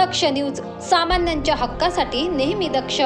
दक्ष news सामान्यांच्या हक्कासाठी नेहमी दक्ष.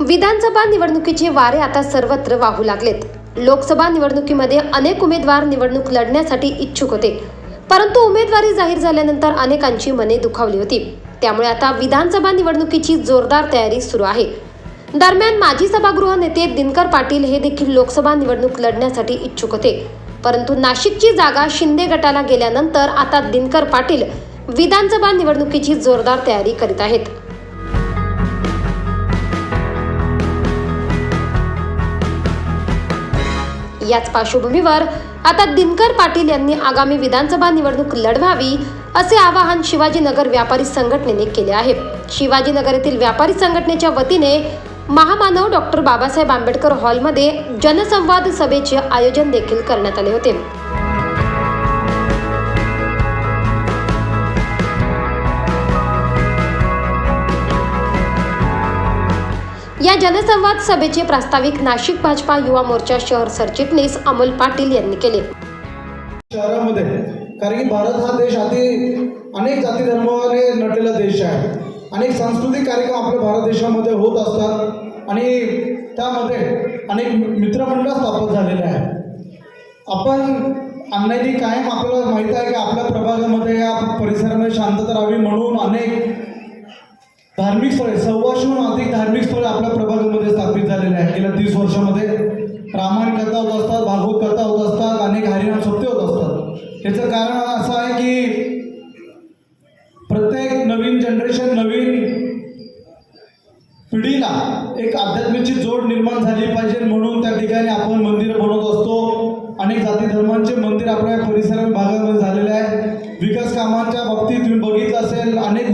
विधानसभा निवडणुकीचे वारे आता सर्वत्र वाहू लागलेत. लोकसभा निवडणुकीमध्ये अनेक उमेदवार निवडणूक लढण्यासाठी इच्छुक होते. परंतु उमेदवारी जाहीर झाल्यानंतर अनेकांची मने दुखावली होती. त्यामुळे आता विधानसभा निवडणुकीची जोरदार तयारी सुरू आहे. दरम्यान माजी सभागृह नेते दिनकर पाटील हे देखील लोकसभा निवडणूक लढण्यासाठी इच्छुक होते. परंतु नाशिकची जागा शिंदे गटाला गेल्यानंतर आता दिनकर पाटील विधानसभा निवडणुकीची जोरदार तयारी करीत आहेत. याच पार्श्वभूमीवर आता दिनकर पाटील यांनी आगामी विधानसभा निवडणूक लढवावी असे आवाहन शिवाजीनगर व्यापारी संघटनेने केले आहे. शिवाजीनगर येथील व्यापारी संघटनेच्या वतीने महामानव डॉक्टर बाबासाहेब आंबेडकर हॉलमध्ये जनसंवाद सभेचे आयोजन देखील करण्यात आले होते. या जनसंवाद सभेचे प्रास्ताविक नाशिक भाजपा युवा मोर्चा शहर सरचिटणीस अमोल पाटील यांनी केले. शहरामध्ये कारण की भारत हा देश आधी अनेक जाती धर्माने नटलेला देश आहे. अनेक सांस्कृतिक कार्यक्रम आपल्या भारत देशामध्ये होत असतात आणि त्यामध्ये अनेक मित्रमंडळ स्थापन झालेले आहे. आपण अण्णाजी कायम आपल्याला माहीत आहे की आपल्या प्रभागामध्ये या परिसरामध्ये शांतता राहावी म्हणून अनेक धार्मिक स्थळे सव्वाशेहून अधिक धार्मिक स्थळे आपल्या प्रभागामध्ये स्थापित झालेले आहे गेल्या तीस वर्षामध्ये रामायण कथा होत असतात भागवत कथा होत असतात अनेक हरिनाम सत्य होत असतात. याचं कारण असं आहे की प्रत्येक नवीन जनरेशन नवीन पिढीला एक अध्यात्माची जोड निर्माण झाली पाहिजे. म्हणून त्या ठिकाणी आपण मंदिर बनवत असतो. अनेक जाती धर्मांचे मंदिर आपल्या परिसर भागामध्ये झालेले आहे विकास कामांच्या बाबतीत तुम्ही बघितलं असेल अनेक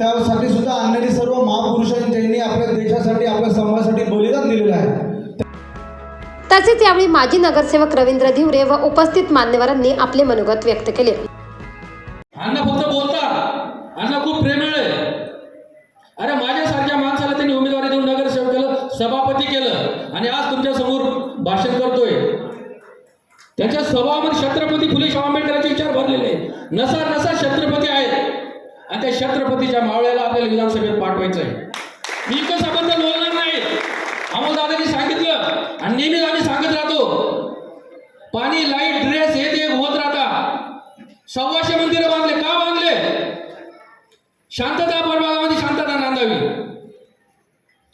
त्यासाठी सुद्धा आणणारी सर्व महापुरुषांनी ज्यांनी आपल्या देशासाठी आपल्या समाजासाठी बलिदान दिलेलं आहे. तसेच यावेळी माजी नगरसेवक रवींद्र धिवरे व उपस्थित मान्यवरांनी आपले मनोगत व्यक्त केले. अण्णा फक्त बोलतात. अण्णा खूप प्रेमळ आहे. अरे माझ्यासारख्या माणसाला त्यांनी उमेदवारी देऊन नगरसेवक केलं सभापती केलं आणि आज तुमच्यासमोर भाषण करतोय. त्याच्या स्वभावामध्ये छत्रपती फुले शाहू आंबेडकरांचे विचार भरलेले. नसा नसा छत्रपती आहेत. आणि त्या छत्रपतीच्या मावळ्याला आपल्याला विधानसभेत पाठवायचं आहे मी कशाबद्दल बोलणार नाही. अमोलदादांनी सांगितलं आणि नेहमीच आम्ही सांगत राहतो पाणी लाइट ड्रेस हे ते होत राहता. सव्वाशे मंदिरं बांधले. का बांधले? शांतता परभागामध्ये शांतता नांदावी.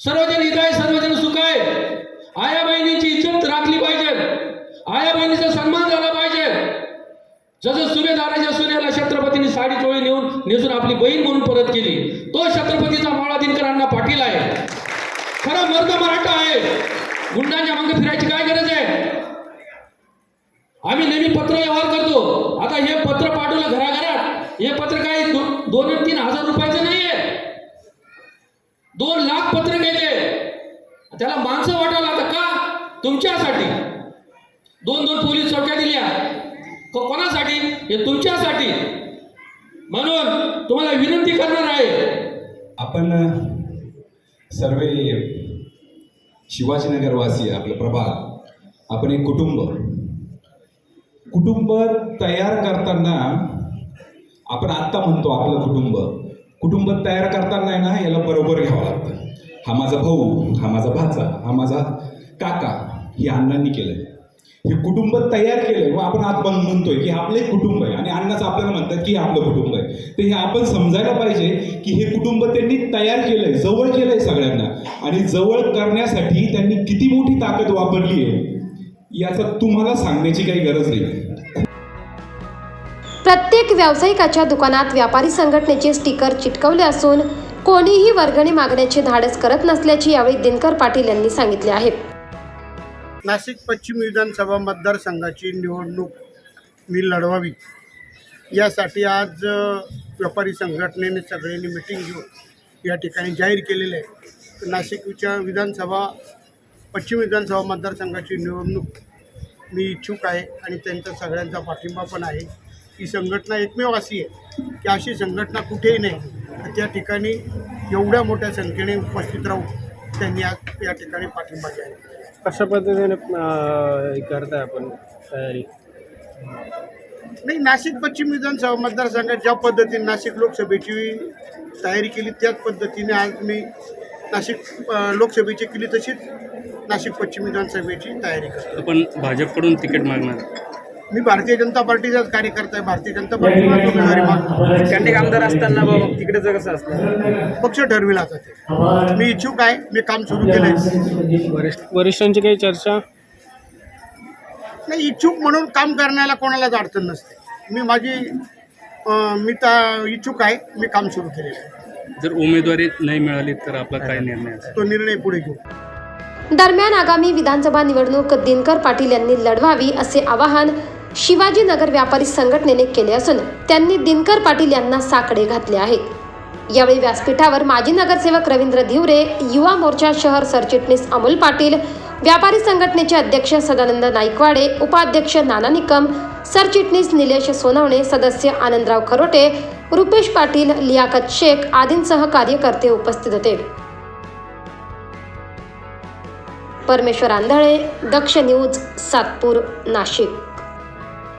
सर्वजण हित आहे सर्वजण सुख आहे. जसं सूर्यदाराच्या सूर्याला छत्रपतीने साडी चोळी नेऊन नेसून आपली बहीण म्हणून परत केली तो छत्रपतीचा माळा दिनकरांना पाटील आहे. खरा मर्द मराठा आहे. गुंडांच्या मागे फिरायची काय गरज आहे? आम्ही नेहमी पत्र व्यवहार करतो. आता हे पत्र पाठवलं घराघरात. हे पत्र काय दोन आणि तीन हजार रुपयाचं नाहीये. दोन लाख पत्र गेले. त्याला माणसं वाटावं लागतं का? तुमच्यासाठी. दोन दोन पोलीस चौक्या दिल्या. कोणासाठी? हे तुमच्यासाठी. म्हणून तुम्हाला विनंती करणार आहे. आपण सर्व शिवाजीनगरवासी आपलं प्रभाग. आपण एक कुटुंब. कुटुंब तयार करताना आपण आत्ता म्हणतो आपलं कुटुंब. कुटुंब तयार करताना आहे ना याला बरोबर घ्यावं लागतं. हा माझा भाऊ हा माझा भाचा हा माझा काका हे अण्णांनी केलंय. हे कुटुंब तयार केलंय. व आपण आज म्हणतोय की हे आपलं एक कुटुंब आहे. आणि अण्णाच आपल्याला म्हणतात की हे आपलं कुटुंब आहे. तर हे आपण समजायला पाहिजे की हे कुटुंब त्यांनी तयार केलंय जवळ केलंय सगळ्यांना. आणि जवळ करण्यासाठी त्यांनी किती मोठी ताकद वापरली आहे याचा तुम्हाला सांगण्याची काही गरज नाही. प्रत्येक व्यावसायिकाच्या दुकानात व्यापारी संघटनेचे स्टिकर चिटकवले असून कोणीही वर्गणी मागण्याचे धाडस करत नसल्याचे यावेळी दिनकर पाटील यांनी सांगितले आहे. नाशिक पश्चिम विधानसभा मतदारसंघाची निवडणूक मी लढवावी. यासाठी आज व्यापारी संघटनेने सगळ्यांनी मिटिंग घेऊन या ठिकाणी जाहीर केलेलं आहे. नाशिकच्या विधानसभा पश्चिम विधानसभा मतदारसंघाची निवडणूक मी इच्छुक आहे आणि त्यांचा सगळ्यांचा पाठिंबा पण आहे. ही संघटना एकमेव अशी आहे. की अशी संघटना कुठेही नाही. तर त्या ठिकाणी एवढ्या मोठ्या संख्येने उपस्थित राहून त्यांनी आज या ठिकाणी पाठिंबा जाहीर केला. कशा पद्धतीने करताय आपण तयारी? नाही नाशिक पश्चिम विधानसभा मतदारसंघात ज्या पद्धतीने नाशिक लोकसभेची तयारी केली त्याच पद्धतीने आज मी नाशिक लोकसभेची केली तशीच नाशिक पश्चिम विधानसभेची तयारी करतो. आपण भाजपकडून तिकीट मागणार. मी भारतीय जनता पार्टीचाच कार्यकर्ता आहे भारतीय जनता पार्टीला उमेदवारी मागतो कॅन्डिक आमदार असताना बाबा तिकडेचं कसं असतं? पक्ष ठरविला जाते मी इच्छुक आहे मी काम सुरू केलं आहे वरिष्ठ वरिष्ठांची काही चर्चा? नाही इच्छुक म्हणून काम करण्याला कोणालाच अडचण नसते. मी माझी मी त्या इच्छुक आहे मी काम सुरू केलेलं आहे. जर उमेदवारी नाही मिळाली तर आपला काय निर्णय तो निर्णय पुढे घेऊ. दरम्यान आगामी विधानसभा निवडणूक दिनकर पाटील यांनी लढवावी असे आवाहन शिवाजीनगर व्यापारी संघटनेने केले असून त्यांनी दिनकर पाटील यांना साकडे घातले आहे यावेळी व्यासपीठावर माजी नगरसेवक रवींद्र धिवरे युवा मोर्चा शहर सरचिटणीस अमोल पाटील व्यापारी संघटनेचे अध्यक्ष सदानंद नाईकवाडे उपाध्यक्ष नाना निकम सरचिटणीस निलेश सोनवणे सदस्य आनंदराव खरोटे रुपेश पाटील लियाकत शेख आदींसह कार्यकर्ते उपस्थित होते. परमेश्वर आंधळे दक्ष न्यूज सातपूर नाशिक.